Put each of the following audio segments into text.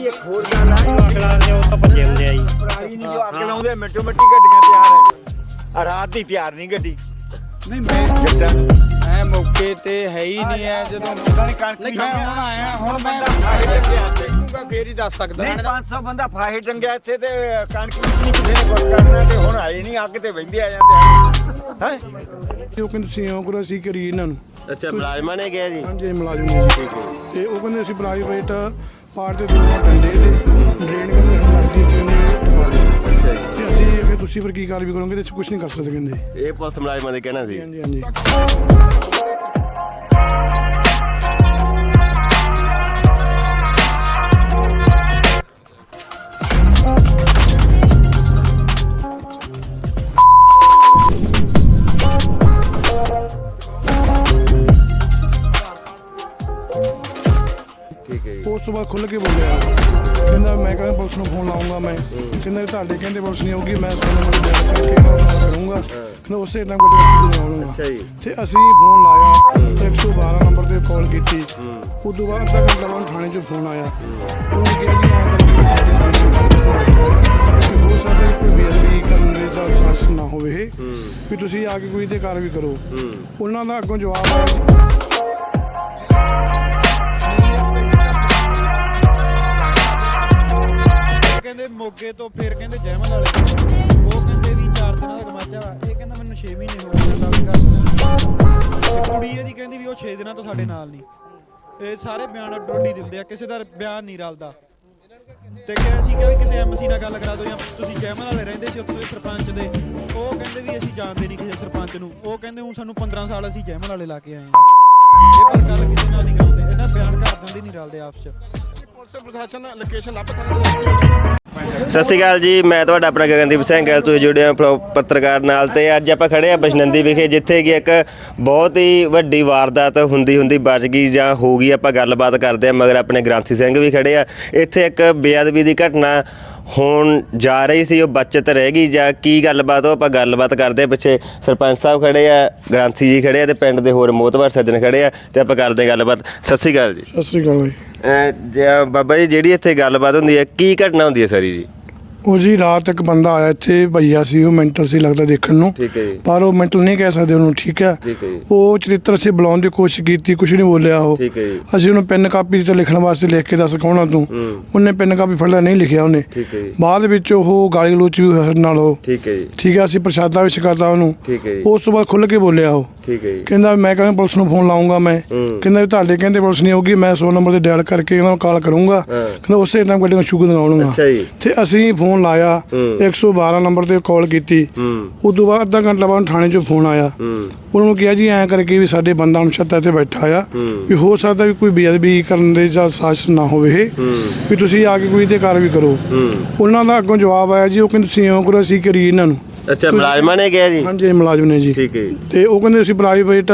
ਜੀ ਇੱਕ ਹੋਰ ਗੱਲ ਆ? ਅਗਲਾ ਦੇ ਉਹ ਤਾਂ ਭੱਜੇ ਹੁੰਦੇ ਆ ਜੀ ਪਰਾਲੀ ਨਹੀਂ ਜੋ ਅੱਗ ਲਾਉਂਦੇ ਮਿੰਟੋ ਮਿੰਟੀ ਗੱਡੀਆਂ ਤਿਆਰ ਹੈ। ਆ ਰਾਤ ਦੀ ਤਿਆਰ ਨਹੀਂ ਗੱਡੀ। ਨਹੀਂ ਮੈਂ ਜੱਟਾਂ ਨੂੰ। ਮੈਂ ਮੌਕੇ ਤੇ ਹੈ ਹੀ ਨਹੀਂ ਹੈ ਜਦੋਂ ਉਹਨਾਂ ਨੇ ਕਣਕ ਨਹੀਂ ਮੈਂ ਹੁਣ ਆਇਆ। ਹੁਣ ਮੈਂ ਨਹੀਂ ਫੇਰ ਹੀ ਦੱਸ ਸਕਦਾ। 500 ਬੰਦਾ ਫਾਹੇ ਟੰਗਿਆ ਇੱਥੇ ਤੇ ਕਣਕ ਵਿੱਚ ਨਹੀਂ ਕਿਸੇ ਨੇ ਕੁਝ ਕਰਨਾ ਤੇ ਹੁਣ ਆਏ ਨਹੀਂ ਅੱਗ ਤੇ ਵਹਿੰਦੇ ਆ ਜਾਂਦੇ ਹੈ? ਤੇ ਉਹ ਕਹਿੰਦੇ ਤੁਸੀਂ ਇਉਂ ਕਰੋ ਅਸੀਂ ਕਰੀਏ ਇਹਨਾਂ ਨੂੰ। ਅੱਛਾ ਮੁਲਾਜ਼ਮਾਂ ਨੇ ਕਿਹਾ ਜੀ? ਹਾਂਜੀ ਮੁਲਾਜ਼ਮ ਨੇ। ਜੀ। ਤੇ ਉਹ ਕਹਿੰਦੇ ਅਸੀਂ ਪ੍ਰਾਈਵੇਟ ਪਾਰਟ ਦੇ ਦੋ ਡੰਡੇ ਤੇ ਡਰੇਨ ਕਹਿੰਦੇ ਲੱਗਦੀ ਤੇ ਉਹਨੇ ਟਪਾ ਦਿੱਤੀ। ਅੱਛਾ ਜੀ। ਤੇ ਅਸੀਂ ਫਿਰ ਤੁਸੀਂ ਫਿਰ ਕੀ ਕਾਰਵਾਈ ਕਰੋਗੇ ਤੇ ਕੁਝ ਨਹੀਂ ਕਰ ਸਕਦੇ ਕਹਿੰਦੇ। ਇਹ ਪੁਲਿਸ ਮੁਲਾਜ਼ਮਾਂ ਦੇ ਕਹਿਣਾ ਸੀ। ਹਾਂਜੀ ਹਾਂਜੀ। ਤੋਂ ਬਾਅਦ ਖੁੱਲ ਕੇ ਬੋਲਿਆ। ਕਹਿੰਦਾ ਮੈਂ ਕਹਿੰਦਾ ਪੁਲਿਸ ਨੂੰ ਫੋਨ ਲਾਉਂਗਾ ਮੈਂ। ਕਹਿੰਦਾ ਤੁਹਾਡੇ ਕਹਿੰਦੇ ਪੁਲਿਸ ਨਹੀਂ ਆਊਗੀ ਮੈਂ ਤੁਹਾਨੂੰ ਮਤਲਬ ਬਿਆਨ ਕਰਕੇ ਕਰੂੰਗਾ। ਕਹਿੰਦਾ ਉਸੇ ਟਾਈਮ ਅੱਛਾ ਜੀ। ਤੇ ਅਸੀਂ ਫੋਨ ਲਾਇਆ 112 ਨੰਬਰ ਤੇ ਕਾਲ ਕੀਤੀ। ਉਸ ਤੋਂ ਬਾਅਦ ਅੱਧਾ ਘੰਟਾ ਬਾਅਦ ਥਾਣੇ 'ਚੋਂ ਫੋਨ ਆਇਆ। ਉਹਨੇ ਕਿਹਾ ਜੀ ਐਂ ਕਰਕੇ ਹੋ ਸਕਦਾ ਹੈ ਕੋਈ ਬੇਅਦਬੀ ਕਰਨ ਦੇ ਦਾ ਸਾਹਸ ਨਾ ਹੋਵੇ। ਵੀ ਤੁਸੀਂ ਆ ਕੇ ਕੋਈ ਤੇ ਕਾਰਵਾਈ ਕਰੋ। ਉਹਨਾਂ ਦਾ ਅੱਗੋਂ ਜਵਾਬ ਆਇਆ। ਕਹਿੰਦੇ ਮੋਗੇ ਤੋਂ ਫਿਰ ਕਹਿੰਦੇ ਜੈਮਲ ਵਾਲੇ ਉਹ ਕਹਿੰਦੇ ਵੀ 4 ਦਿਨਾਂ ਦਾ ਗਮਾਚਾ ਵਾ। ਇਹ ਕਹਿੰਦਾ ਮੈਨੂੰ 6 ਮਹੀਨੇ ਹੋ ਗਏ ਤਾਂ ਘਰ ਕੁੜੀ ਇਹਦੀ ਕਹਿੰਦੀ ਵੀ ਉਹ 6 ਦਿਨਾਂ ਤੋਂ ਸਾਡੇ ਨਾਲ ਨਹੀਂ। ਇਹ ਸਾਰੇ ਬਿਆਨ ਅੱਡੋਡੀ ਦਿੰਦੇ ਆ, ਕਿਸੇ ਦਾ ਬਿਆਨ ਨਹੀਂ ਰਲਦਾ। ਤੇ ਕਿ ਅਸੀਂ ਕਿਹਾ ਵੀ ਕਿਸੇ ਐਮਸੀ ਨਾਲ ਗੱਲ ਕਰਾ ਦਿਓ ਜਾਂ ਤੁਸੀਂ ਜੈਮਲ ਵਾਲੇ ਰਹਿੰਦੇ ਸੀ ਉੱਥੇ ਦੇ ਸਰਪੰਚ ਦੇ। ਉਹ ਕਹਿੰਦੇ ਵੀ ਅਸੀਂ ਜਾਣਦੇ ਨਹੀਂ ਕਿਸੇ ਸਰਪੰਚ ਨੂੰ। ਉਹ ਕਹਿੰਦੇ ਹੁਣ ਸਾਨੂੰ 15 ਸਾਲ ਅਸੀਂ ਜੈਮਲ ਵਾਲੇ ਲਾ ਕੇ ਆਏ ਹਾਂ। ਇਹ ਪਰ ਗੱਲ ਕਿਸੇ ਨਾਲ ਨਹੀਂ ਕਰਦੇ ਇਹਨਾਂ ਬਿਆਨ ਘਰ ਦੇ ਨਹੀਂ ਰਲਦੇ ਆਪਸ ਚ। ਪੁਲਿਸ ਪ੍ਰਸ਼ਾਸਨ ਲੋਕੇਸ਼ਨ ਲੱਭ ਸਕਦਾ ਸਤਿ ਸ਼੍ਰੀ ਅਕਾਲ ਜੀ ਮੈਂ ਤੁਹਾਡਾ ਆਪਣਾ ਗਗਨਦੀਪ ਸਿੰਘ ਗੱਲ ਤੁਸੀਂ ਜੁੜੇ ਹੋ ਪੱਤਰਕਾਰ ਨਾਲ ਤੇ ਅੱਜ ਆਪਾਂ ਖੜੇ ਆ ਬਸ਼ਨੰਦੀ ਵਿਖੇ ਜਿੱਥੇ ਕਿ ਇੱਕ ਬਹੁਤ ਹੀ ਵੱਡੀ ਵਾਰਦਾਤ ਹੁੰਦੀ ਹੁੰਦੀ ਬਚ ਗਈ ਜਾਂ ਹੋ ਗਈ ਆਪਾਂ ਗੱਲਬਾਤ ਕਰਦੇ ਆ ਮਗਰ ਆਪਣੇ ਗ੍ਰਾਂਥੀ ਸਿੰਘ ਵੀ ਖੜੇ ਆ। ਇੱਥੇ ਇੱਕ ਬੇਅਦਬੀ ਦੀ ਘਟਨਾ ਹੋਣ ਜਾ ਰਹੀ ਸੀ ਉਹ ਬਚਤ ਰਹਿ ਗਈ ਜਾਂ ਕੀ ਗੱਲਬਾਤ ਉਹ ਆਪਾਂ ਗੱਲਬਾਤ ਕਰਦੇ ਪਿੱਛੇ ਸਰਪੰਚ ਸਾਹਿਬ ਖੜੇ ਆ ਗ੍ਰਾਂਥੀ ਜੀ ਖੜੇ ਆ ਤੇ ਪਿੰਡ ਦੇ ਹੋਰ ਮੋਤਬਰ ਸੱਜਣ ਖੜੇ ਆ ਤੇ ਆਪਾਂ ਕਰਦੇ ਗੱਲਬਾਤ। ਸਤਿ ਸ਼੍ਰੀ ਅਕਾਲ ਜੀ। ਸਤਿ ਸ੍ਰੀ ਅਕਾਲ ਜਿ- ਬਾਬਾ ਜੀ ਜਿਹੜੀ ਇੱਥੇ ਗੱਲਬਾਤ ਹੁੰਦੀ ਹੈ ਕੀ ਘਟਨਾ ਹੁੰਦੀ ਹੈ ਸਾਰੀ ਜੀ? ਉਹ ਜੀ ਰਾਤ ਇੱਕ ਬੰਦਾ ਆਇਆ ਇੱਥੇ ਭਈਆ ਸੀ ਉਹ ਮੈਂਟਲ ਸੀ ਲੱਗਦਾ ਦੇਖਣ ਨੂੰ। ਠੀਕ ਹੈ ਜੀ। ਪਰ ਉਹ ਮੈਂਟਲ ਨਹੀਂ ਕਹਿ ਸਕਦੇ ਉਹਨੂੰ ਠੀਕ ਹੈ? ਠੀਕ ਹੈ ਜੀ। ਉਹ ਚਰਿੱਤਰ ਅਸੀਂ ਬੁਲਾਉਣ ਦੀ ਕੋਸ਼ਿਸ਼ ਕੀਤੀ ਕੁਝ ਨਹੀਂ ਬੋਲਿਆ ਉਹ। ਠੀਕ ਹੈ ਜੀ। ਅਸੀਂ ਉਹਨੂੰ ਪੈਨ ਕਾਪੀ ਤੇ ਲਿਖਣ ਵਾਸਤੇ ਲਿਖ ਕੇ ਦੱਸ ਕੌਣ ਤੂੰ? ਹੂੰ। ਉਹਨੇ ਪੈਨ ਕਾਪੀ ਫੜ ਲਿਆ ਨਹੀਂ ਲਿਖਿਆ ਉਹਨੇ। ਠੀਕ ਹੈ ਜੀ। ਬਾਅਦ ਵਿੱਚ ਉਹ ਗਾਲੀ ਗਲੋਚ ਵੀ ਸਾਡੇ ਨਾਲ ਉਹ। ਠੀਕ ਹੈ ਜੀ। ਠੀਕ ਹੈ ਅਸੀਂ ਪ੍ਰਸ਼ਾਦਾ ਵਿੱਚ ਕਰਤਾ ਉਹਨੂੰ। ਠੀਕ ਹੈ ਜੀ। ਉਸ ਤੋਂ ਬਾਅਦ ਖੁੱਲ ਕੇ ਬੋਲਿਆ ਉਹ। ਠੀਕ ਹੈ ਜੀ। ਕਹਿੰਦਾ ਮੈਂ ਕਹਿੰਦਾ ਪੁਲਿਸ ਨੂੰ ਫੋਨ ਲਾਉਂਗਾ ਮੈਂ। ਹੂੰ। ਕਹਿੰਦਾ ਵੀ ਤੁਹਾਡੇ ਕਹਿੰਦੇ ਪੁਲਿਸ ਨਹੀਂ ਆਊਗੀ ਮੈਂ 100 ਨੰਬਰ ਤੇ ਡਾਇਲ ਕਰਕੇ ਇਹਨਾਂ ਨੂੰ ਕਾਲ ਕਰੂੰਗਾ। ਹਾਂ। ਕਹਿੰਦਾ ਉਸੇ ਟਾਈਮ ਗੱਡੀ ਨੂੰ ਸ਼ੁਗਰ ਲਗਾਉਣਗਾ ਅੱਛਾ ਜੀ। ਤੇ ਅਸੀਂ ਫੋਨ ਲਾਇਆ ਹੂੰ। 112 ਨੰਬਰ ਤੇ ਕਾਲ ਕੀਤੀ। ਉਸ ਤੋਂ ਬਾਅਦ ਅੱਧਾ ਘੰਟਾ ਬਾਅਦ ਥਾਣੇ 'ਚੋਂ ਫੋਨ ਆਇਆ। ਉਹਨਾਂ ਨੂੰ ਕਿਹਾ ਜੀ ਐਂ ਕਰਕੇ ਵੀ ਸਾਡੇ ਬੰਦਾ ਅਨਸ਼ਤਾ ਇੱਥੇ ਬੈਠਾ ਆ। ਵੀ ਹੋ ਸਕਦਾ ਵੀ ਕੋਈ ਬੇਅਦਬੀ ਕਰਨ ਦੇ ਜਾਂ ਸਾਜ਼ਿਸ਼ ਨਾ ਹੋਵੇ ਵੀ ਤੁਸੀਂ ਆ ਕੇ ਕੋਈ ਤੇ ਕਾਰਵਾਈ ਕਰੋ। ਉਹਨਾਂ ਦਾ ਅੱਗੋਂ ਜਵਾਬ ਆਇਆ ਜੀ ਉਹ ਕਹਿੰਦੇ ਤੁਸੀਂ ਇਉਂ ਕਰੋ ਅਸੀਂ ਕਰੀਏ ਇਹਨਾਂ ਨੂੰ। ਅੱਛਾ ਮੁਲਾਜ਼ਮਾਂ ਨੇ ਕਿਹਾ ਜੀ? ਹਾਂਜੀ ਮੁਲਾਜ਼ਮ ਨੇ ਜੀ। ਠੀਕ ਹੈ ਜੀ। ਤੇ ਉਹ ਕਹਿੰਦੇ ਅਸੀਂ ਪ੍ਰਾਈਵੇਟ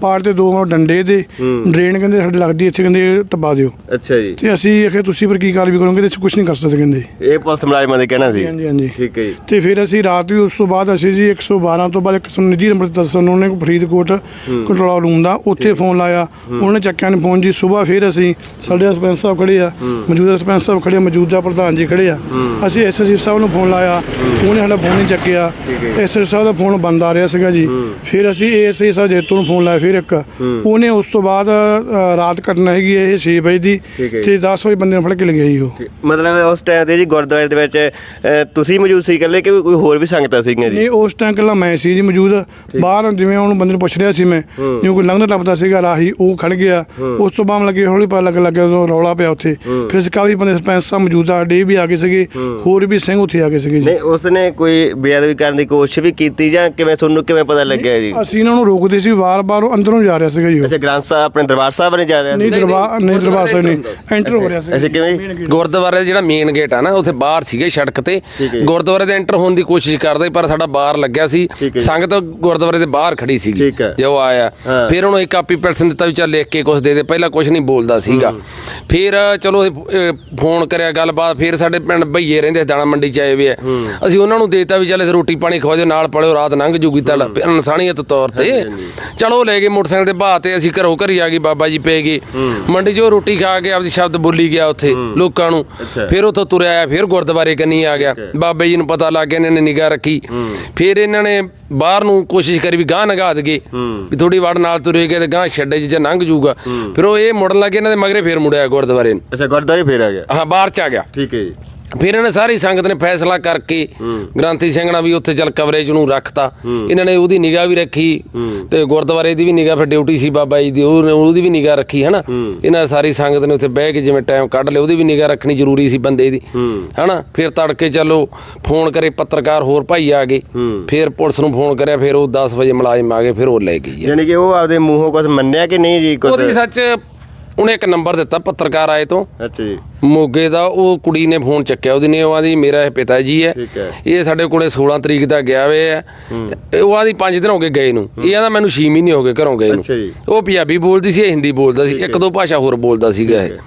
ਪਾਰਟ ਤੇ ਦੋ ਡੰਡੇ ਦੇ ਡਰੇਨ ਕਹਿੰਦੇ ਸਾਡੇ ਲੱਗਦੀ ਇੱਥੇ ਕਹਿੰਦੇ ਟਪਾ ਦਿਓ। ਅੱਛਾ ਜੀ। ਤੇ ਅਸੀਂ ਆਖਿਆ ਤੁਸੀਂ ਫਿਰ ਕੀ ਕਾਰਵਾਈ ਕਰੋਗੇ? ਤੇ ਕੁਝ ਨਹੀਂ ਕਰ ਸਕਦੇ ਕਹਿੰਦੇ। ਇਹ ਪੁਲਿਸ ਮੁਲਾਜ਼ਮਾਂ ਦੇ ਕਹਿਣਾ ਸੀ। ਹਾਂਜੀ ਹਾਂਜੀ। ਠੀਕ ਹੈ ਜੀ। ਤੇ ਫਿਰ ਅਸੀਂ ਰਾਤ ਵੀ ਉਸ ਤੋਂ ਬਾਅਦ ਅਸੀਂ ਜੀ 112 ਤੋਂ ਬਾਅਦ ਇੱਕ ਸਾਨੂੰ ਨਿੱਜੀ ਨੰਬਰ ਤੇ ਦੱਸਣ ਉਹਨੇ ਫਰੀਦਕੋਟ ਕੰਟਰੋਲ ਰੂਮ ਦਾ ਉੱਥੇ ਫੋਨ ਲਾਇਆ। ਉਹਨੇ ਚੱਕਿਆ ਨਹੀਂ ਫੋਨ ਜੀ। ਸਵੇਰ ਫਿਰ ਅਸੀਂ ਸਾਡੇ ਸਰਪੰਚ ਸਾਹਿਬ ਖੜੇ ਆ ਮੌਜੂਦਾ ਸਰਪੰਚ ਸਾਹਿਬ ਖੜੇ ਆ ਮੌਜੂਦਾ ਪ੍ਰਧਾਨ ਜੀ ਖੜੇ ਆ। ਅਸੀਂ ਐਸਐਸਜੀ ਸਾਹਿਬ ਨੂੰ ਫੋਨ ਲਾਇਆ। ਉਹਨੇ ਸਾਡਾ ਫੋਨ ਨਹੀਂ ਚੱਕਿਆ। ਐਸਐਸਜੀ ਸਾਹਿਬ ਦਾ ਫੋਨ ਬੰਦ ਆ ਰਿਹਾ ਸੀਗਾ ਜੀ। ਫਿਰ ਅਸੀਂ ਏਐਸਆਈ ਸਾਹਿਬ ਜੇਤੂ ਨੂੰ ਫੋਨ ਲਾਇਆ ਫਿਰ ਇੱਕ। ਉਹਨੇ ਉਸ ਤੋਂ ਬਾਅਦ ਅ, ਰਾਤ ਕੱਟਣਾ ਹੈਗੀ ਇਹ 6 ਵਜੇ ਦੀ। ਠੀਕ ਹੈ ਜੀ। ਤੇ 10 ਵਜੇ ਬੰਦੇ ਨੂੰ ਫੜ ਕੇ ਲੈ ਗਿਆ ਜੀ ਉਹ। ਮਤਲਬ ਉਸ ਟਾਈਮ ਤੇ ਜੀ ਗੁਰਦੁਆਰੇ ਦੇ ਵਿੱਚ ਤੁਸੀਂ ਮੌਜੂਦ ਸੀ ਇਕੱਲੇ ਕਿ ਕੋਈ ਹੋਰ ਵੀ ਸੰਗਤਾਂ ਸੀਗੀਆਂ ਜੀ? ਨਹੀਂ ਉਸ ਟਾਈਮ ਕੱਲਾ ਮੈਂ ਸੀ ਜੀ ਮੌਜੂਦ। ਬਾਹਰ ਜਿਵੇਂ ਉਹਨੂੰ ਬੰਦੇ ਨੂੰ ਪੁੱਛ ਰਿਹਾ ਸੀ ਮੈਂ ਜਿਵੇਂ ਕੋਈ ਲੰਘਦਾ ਟੱਪਦਾ ਸੀਗਾ ਰਾਹੀ ਉਹ ਖੜ ਗਿਆ। ਉਸ ਤੋਂ ਬਾਅਦ ਲੱਗੇ ਹੌਲੀ ਪਾ ਲੱਗ ਲੱਗਿਆ ਉਦੋਂ ਰੌਲਾ ਪਿਆ ਉੱਥੇ। ਫਿਰ ਅਸੀਂ ਕਾਫੀ ਬੰਦੇ ਸਰਪੰਚ ਸਾਹਿਬ ਮੌਜੂਦਾ ਡੇ ਵੀ ਆ ਗਏ ਸੀਗੇ ਹੋਰ ਵੀ ਸਿੰਘ ਉੱਥੇ ਆ ਗਏ ਸੀਗੇ ਜੀ। ਨਹੀਂ ਉਸਨੇ ਕੋਈ ਬੇਅਦਬੀ ਕਰਨ ਦੀ ਕੋਸ਼ਿਸ਼ ਵੀ ਕੀਤੀ ਜਾਂ ਕਿਵੇਂ ਤੁਹਾਨੂੰ ਕਿਵੇਂ ਪਤਾ ਲੱਗਿਆ ਜੀ? ਅਸੀਂ ਇਹਨਾਂ ਨੂੰ ਰੋਕਦੇ ਸੀ ਵਾਰ-ਵਾਰ ਉਹ ਅੰਦਰੋਂ ਜਾ ਰਿਹਾ ਸੀਗਾ ਜੀ ਉਹ। ਅੱਛਾ ਗ੍ਰੰਥ ਸਾਹਿਬ ਆਪਣੇ ਦਰਬਾਰ ਸਾਹਿਬ ਨੇ ਜਾ ਰਿਹਾ ਨਹੀਂ ਦਰਬਾਰ ਨਹੀਂ ਦਰਬਾਰ ਸਾਹਿਬ ਨਹੀਂ ਐਂਟਰ ਹੋ ਰਿਹਾ ਸੀ ਅੱਛਾ ਕਿਵੇਂ? ਜੀ? ਗੁਰਦੁਆਰੇ ਦਾ ਜਿਹੜਾ ਮੇਨ ਗੇਟ ਆ ਨਾ ਉੱਥੇ ਬਾਹਰ ਸੀਗੇ ਸੜਕ ਤੇ। ਗੁਰਦੁਆਰੇ ਦੇ ਐਂਟਰ ਹੋਣ ਦੀ ਕੋਸ਼ਿਸ਼ ਕਰਦੇ ਪਰ ਸਾਡਾ ਬਾਹਰ ਲੱਗਿਆ ਸੀ। ਸੰਗਤ ਗੁਰਦੁਆਰੇ ਦੇ ਬਾਹਰ ਖੜੀ ਸੀਗੀ। ਠੀਕ ਹੈ। ਜੋ ਆਇਆ। ਫਿਰ ਉਹਨੂੰ ਇੱਕ ਕਾਪੀ ਪੈਟਸਨ ਦਿੱਤਾ ਵੀ ਚੱਲ ਲਿਖ ਕੇ ਕੁਝ ਦੇ ਦੇ ਪਹਿਲਾਂ ਕੁਝ ਨਹੀਂ ਬੋਲਦਾ ਸੀਗਾ। ਫਿਰ ਚਲੋ ਇਹ, ਫੋਨ ਕਰਿਆ ਗੱਲਬਾਤ ਫਿਰ ਸਾਡੇ ਪਿੰਡ ਭਈਏ ਰਹਿੰਦੇ ਦਾਣਾ ਮੰਡੀ ਚ ਆਏ ਵੀ ਆ। ਅਸੀਂ ਉਹਨਾਂ ਨੂੰ ਦੇਤਾ ਵੀ ਚੱਲ ਇੱਥੇ ਰੋਟੀ ਪਾਣੀ ਖਵਾ ਦਿਓ ਨਾਲ ਪੜਿਓ ਰਾਤ ਲੰਘ ਜੂਗੀ ਤਾਂ ਇਨਸਾਨੀਅਤ ਤੌਰ ਤੇ ਚਲੋ ਲੈ ਗਏ ਮੋਟਰਸਾਈਕਲ ਦੇ ਬਾਹ ਤੇ ਅਸੀਂ ਘਰੋਂ ਘਰੀ ਆ ਗਏ ਬਾਬਾ ਜੀ ਪੈ ਗਏ। ਮੰਡੀ 'ਚੋਂ ਰੋਟੀ ਖਾ ਕੇ ਆਪਦੀ ਸ਼ਬਦ ਬੋਲੀ ਗਿਆ ਉੱਥੇ ਲੋਕਾਂ ਨੂੰ। ਫਿਰ ਉੱਥੋਂ ਤੁਰਿਆ ਆਇਆ ਫਿਰ ਗੁਰਦੁਆਰੇ ਕੰਨੀ ਆ ਗਿਆ। ਬਾਬੇ ਜੀ ਨੂੰ ਪਤਾ ਲੱਗ ਗਿਆ ਇਹਨਾਂ ਨੇ ਨਿਗਾਹ ਰੱਖੀ। ਫਿਰ ਇਹਨਾਂ ਨੇ ਬਾਹਰ ਨੂੰ ਕੋਸ਼ਿਸ਼ ਕਰੀ ਵੀ ਗਾਂ ਨਗਾ ਦਗੇ ਵੀ ਥੋੜੀ ਵੜ ਨਾਲ ਤੁਰੇ ਗਏ ਤੇ ਗਾਂ ਛੱਡੇ ਜਿੱਜਾ ਲੰਘ ਜੂਗਾ। ਫਿਰ ਉਹ ਇਹ ਮੁੜਨ ਲੱਗੇ ਇਹਨਾਂ ਦੇ ਮਗਰੇ ਫਿਰ ਮੁੜਿਆ ਗੁਰਦੁਆਰੇ ਨੂੰ। ਅੱਛਾ ਗੁਰਦੁਆਰੇ ਫੇਰ ਆ ਗਿਆ। ਹਾਂ ਬਾਹਰ ਚ ਆ ਗਿਆ। ਠੀਕ ਹੈ ਜੀ। ਫਿਰ ਇਹਨਾਂ ਨੇ ਸਾਰੀ ਸੰਗਤ ਨੇ ਫੈਸਲਾ ਕਰਕੇ ਗ੍ਰਾਂਥੀ ਸਿੰਘ ਨਾਲ ਵੀ ਉੱਥੇ ਚੱਲ ਕਵਰੇਜ ਨੂੰ ਰੱਖਤਾ। ਇਹਨਾਂ ਨੇ ਉਹਦੀ ਨਿਗਾਹ ਵੀ ਰੱਖੀ ਤੇ ਗੁਰਦੁਆਰੇ ਦੀ ਵੀ ਨਿਗਾਹ ਫਿਰ ਡਿਊਟੀ ਸੀ ਬਾਬਾ ਜੀ ਦੀ ਉਹ ਉਹਦੀ ਵੀ ਨਿਗਾਹ ਰੱਖੀ ਹਨਾ? ਇਹਨਾਂ ਸਾਰੀ ਸੰਗਤ ਨੇ ਉੱਥੇ ਬਹਿ ਕੇ ਜਿਵੇਂ ਟਾਈਮ ਕੱਢ ਲਿਆ ਉਹਦੀ ਵੀ ਨਿਗਾਹ ਰੱਖਣੀ ਜ਼ਰੂਰੀ ਸੀ ਬੰਦੇ ਦੀ ਹਨਾ? ਫਿਰ ਤੜਕੇ ਚੱਲੋ ਫੋਨ ਕਰੇ ਪੱਤਰਕਾਰ ਹੋਰ ਭਾਈ ਆ ਗਏ। ਫਿਰ ਪੁਲਿਸ ਨੂੰ ਫੋਨ ਕਰਿਆ ਫਿਰ ਉਹ 10 ਵਜੇ ਮੁਲਾਜ਼ਮ ਆ ਗਏ ਫਿਰ ਉਹ ਲੈ ਗਈ ਯਾਨੀ ਕਿ ਉਹ ਆਪਦੇ ਮੂੰਹੋਂ ਕੁਝ ਮੰਨਿਆ ਕਿ ਨਹੀਂ ਜੀ ਕੁਝ ਉਹਦੀ ਸੱਚ ਉਹਨੇ ਇੱਕ ਨੰਬਰ ਦਿੱਤਾ ਪੱਤਰਕਾਰ ਆਏ ਤੋਂ। ਅੱਛਾ ਜੀ। ਮੋਗੇ ਦਾ ਉਹ ਕੁੜੀ ਨੇ ਫੋਨ ਚੱਕਿਆ ਉਹਦੀ ਨੇ ਉਹ ਆਂਦੀ ਮੇਰਾ ਇਹ ਪਿਤਾ ਜੀ ਹੈ। ਇਹ ਸਾਡੇ ਕੋਲੇ 16 ਤਰੀਕ ਦਾ ਗਿਆ ਵੇ ਹੈ। ਉਹ ਆਂਦੀ 5 ਦਿਨ ਹੋ ਗਏ ਗਏ ਨੂੰ। ਇਹ ਆਂਦਾ ਮੈਨੂੰ 6 ਮਹੀਨੇ ਹੋ ਗਏ ਘਰੋਂ ਗਏ ਨੂੰ। ਉਹ ਪੰਜਾਬੀ ਬੋਲਦੀ ਸੀ ਇਹ ਹਿੰਦੀ ਬੋਲਦਾ ਸੀ। ਇੱਕ ਦੋ ਭਾਸ਼ਾ ਹੋਰ ਬੋਲਦਾ ਸੀਗਾ ਇਹ।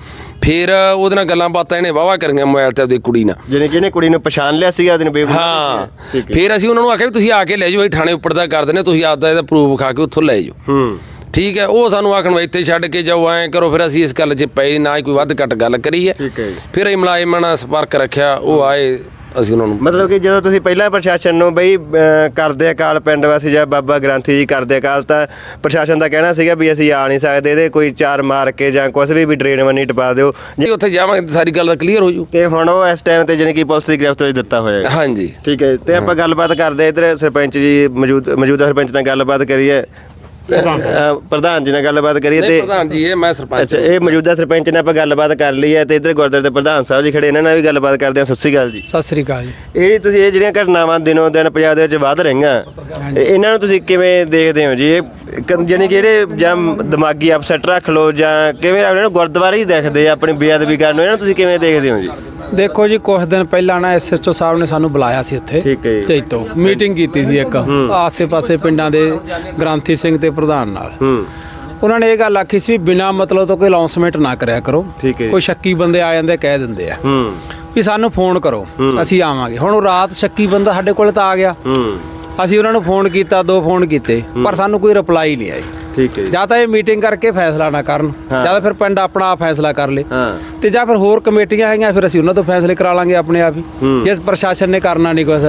ਫਿਰ ਉਹਦੇ ਨਾਲ ਗੱਲਾਂ ਬਾਤਾਂ ਇਹਨੇ ਵਾਵਾ ਕਰੀਆਂ ਮੋਬਾਈਲ ਤੇ ਉਹਦੀ ਕੁੜੀ ਨਾਲ। ਯਾਨੀ ਕਿ ਇਹਨੇ ਕੁੜੀ ਨੂੰ ਪਛਾਣ ਲਿਆ ਸੀਗਾ ਉਹਦੀ ਬੇਬੂ ਹਾਂ। ਫਿਰ ਅਸੀਂ ਉਹਨਾਂ ਨੂੰ ਆਖਿਆ ਵੀ ਤੁਸੀਂ ਆ ਕੇ ਲੈ ਜਾਓ ਇਹ ਥਾਣੇ ਉੱਪਰ ਦਾ ਕਰ ਦਿੰਦੇ ਤੁਸੀਂ ਆਪਦਾ ਇਹਦਾ ਪ੍ਰੂਫ ਵਿਖਾ ਕੇ ਉੱਥੋਂ ਲੈ ਜਾਓ। ਹੂੰ। ਠੀਕ ਹੈ ਉਹ ਸਾਨੂੰ ਆਖਣ ਵੀ ਇੱਥੇ ਛੱਡ ਕੇ ਜਾਓ ਐਂ ਕਰੋ ਫਿਰ ਅਸੀਂ ਇਸ ਗੱਲ 'ਚ ਪਏ ਨਾ ਹੀ ਕੋਈ ਵੱਧ ਘੱਟ ਗੱਲ ਕਰੀ ਹੈ। ਠੀਕ ਹੈ ਜੀ। ਫਿਰ ਅਸੀਂ ਮੁਲਾਜ਼ਮਾਂ ਨਾਲ ਸੰਪਰਕ ਰੱਖਿਆ ਉਹ ਆਏ ਅਸੀਂ ਉਹਨਾਂ ਨੂੰ ਮਤਲਬ ਕਿ ਜਦੋਂ ਤੁਸੀਂ ਪਹਿਲਾਂ ਪ੍ਰਸ਼ਾਸਨ ਨੂੰ ਬਈ ਅਹ, ਕਰਦੇ ਅਕਾਲ ਪਿੰਡ ਵਾਸੀ ਜਾਂ ਬਾਬਾ ਗ੍ਰੰਥੀ ਜੀ ਕਰਦੇ ਅਕਾਲ ਤਾਂ ਪ੍ਰਸ਼ਾਸਨ ਦਾ ਕਹਿਣਾ ਸੀਗਾ ਵੀ ਅਸੀਂ ਆ ਨਹੀਂ ਸਕਦੇ ਇਹਦੇ ਕੋਈ ਚਾਰ ਮਾਰ ਕੇ ਜਾਂ ਕੁਝ ਵੀ ਵੀ ਡਰੇਨ ਵੰਨੀ ਟਪਾ ਦਿਓ। ਜੇ ਉੱਥੇ ਜਾਵਾਂਗੇ ਤਾਂ ਸਾਰੀ ਗੱਲ ਕਲੀਅਰ ਹੋ ਜੂ। ਤੇ ਹੁਣ ਉਹ ਇਸ ਟਾਈਮ ਤੇ ਜਾਨੀ ਕਿ ਪੁਲਿਸ ਦੀ ਗ੍ਰਿਫਤ ਵਿੱਚ ਦਿੱਤਾ ਹੋਇਆ ਹੈ। ਹਾਂਜੀ। ਠੀਕ ਹੈ ਤੇ ਆਪਾਂ ਗੱਲਬਾਤ ਕਰਦੇ ਇਧਰ ਸਰਪੰਚ ਜੀ ਮੌਜੂਦ ਮੌਜੂਦਾ ਸਰਪੰਚ ਨਾਲ ਗੱਲਬਾਤ ਕਰੀਏ। ਪ੍ਰਧਾਨ ਜੀ। ਨਾਲ ਗੱਲਬਾਤ ਕਰੀਏ ਤੇ ਪ੍ਰਧਾਨ ਜੀ ਇਹ ਮੈਂ ਸਰਪੰਚ ਅੱਛਾ ਇਹ ਮੌਜੂਦਾ ਸਰਪੰਚ ਨਾਲ ਆਪਾਂ ਗੱਲਬਾਤ ਕਰ ਲਈ ਹੈ ਤੇ ਇਧਰ ਗੁਰਦੁਆਰੇ ਦੇ ਪ੍ਰਧਾਨ ਸਾਹਿਬ ਜੀ ਖੜੇ ਇਹਨਾਂ ਨਾਲ ਵੀ ਗੱਲਬਾਤ ਕਰਦੇ ਹਾਂ। ਸਤਿ ਸ਼੍ਰੀ ਅਕਾਲ ਜੀ। ਸਤਿ ਸ੍ਰੀ ਅਕਾਲ ਜੀ। ਇਹ ਤੁਸੀਂ ਇਹ ਜਿਹੜੀਆਂ ਘਟਨਾਵਾਂ ਦਿਨੋਂ ਦਿਨ ਪੰਜਾਬ ਦੇ ਵਿੱਚ ਵੱਧ ਰਹੀਆਂ ਇਹ- ਇਹਨਾਂ ਨੂੰ ਤੁਸੀਂ ਕਿਵੇਂ ਦੇਖਦੇ ਹੋ ਜੀ? ਇਹ ਕ- ਜਾਣੀ ਕਿ ਜਿਹੜੇ ਜਾਂ ਦਿਮਾਗੀ ਅਪਸੈਟ ਰੱਖ ਲਓ ਜਾਂ ਕਿਵੇਂ ਇਹਨਾਂ ਨੂੰ ਗੁਰਦੁਆਰੇ ਹੀ ਦੇਖਦੇ ਆ ਆਪਣੀ ਬੇਅਦਬੀ ਕਰਨ ਨੂੰ ਇਹਨਾਂ ਨੂੰ ਤੁਸੀਂ ਕਿਵੇਂ ਦੇਖਦੇ ਹੋ ਜੀ? ਦੇਖੋ ਜੀ ਕੁਝ ਦਿਨ ਪਹਿਲਾਂ ਨਾ ਐਸਐਚਓ ਸਾਹਿਬ ਨੇ ਸਾਨੂੰ ਬੁਲਾਇਆ ਸੀ ਇੱਥੇ। ਠੀਕ ਹੈ ਜੀ। ਮੀਟਿੰਗ ਕੀਤੀ ਸੀ ਇੱਕ ਆਸੇ-ਪਾਸੇ ਪਿੰਡਾਂ ਦੇ ਗ੍ਰਾਂਥੀ ਸਿੰਘ ਤੇ ਪ੍ਰਧਾਨ ਨਾਲ। ਹੂੰ। ਉਹਨਾਂ ਨੇ ਇਹ ਗੱਲ ਆਖੀ ਸੀ ਵੀ ਬਿਨਾਂ ਮਤਲਬ ਤੋਂ ਕੋਈ ਅਨਾਉਂਸਮੈਂਟ ਨਾ ਕਰਿਆ ਕਰੋ। ਠੀਕ ਹੈ ਜੀ। ਕੋਈ ਸ਼ੱਕੀ ਬੰਦੇ ਆ ਜਾਂਦੇ ਕਹਿ ਦਿੰਦੇ ਆ। ਹੂੰ। ਵੀ ਸਾਨੂੰ ਫੋਨ ਕਰੋ ਅਸੀਂ ਆਵਾਂਗੇ। ਹੁਣ ਉਹ ਰਾਤ ਸ਼ੱਕੀ ਬੰਦਾ ਸਾਡੇ ਕੋਲ ਤਾਂ ਆ ਗਿਆ। ਹੂੰ। ਅਸੀਂ ਉਹਨਾਂ ਨੂੰ ਫੋਨ ਕੀਤਾ ਦੋ ਫੋਨ ਕੀਤੇ ਪਰ ਸਾਨੂੰ ਕੋਈ ਰਿਪਲਾਈ ਨਹੀਂ ਆਈ। ਠੀਕ ਹੈ ਜੀ। ਜਾਂ ਤਾਂ ਇਹ ਮੀਟਿੰਗ ਕਰਕੇ ਫੈਸਲਾ ਨਾ ਕਰਨ ਜਾਂ ਤਾਂ ਫਿਰ ਪਿੰਡ ਆਪਣਾ ਆਪ ਫੈਸਲਾ ਕਰ ਲੇ ਤੇ ਜਾਂ ਫਿਰ ਹੋਰ ਕਮੇਟੀਆਂ ਹੈਗੀਆਂ ਫਿਰ ਅਸੀਂ ਉਹਨਾਂ ਤੋਂ ਫੈਸਲੇ ਕਰਾ ਲਾਂਗੇ ਆਪਣੇ ਆਪ ਹੀ ਜਿਸ ਪ੍ਰਸ਼ਾਸਨ ਨੇ ਕਰਨਾ ਨਹੀਂ ਕੁਛ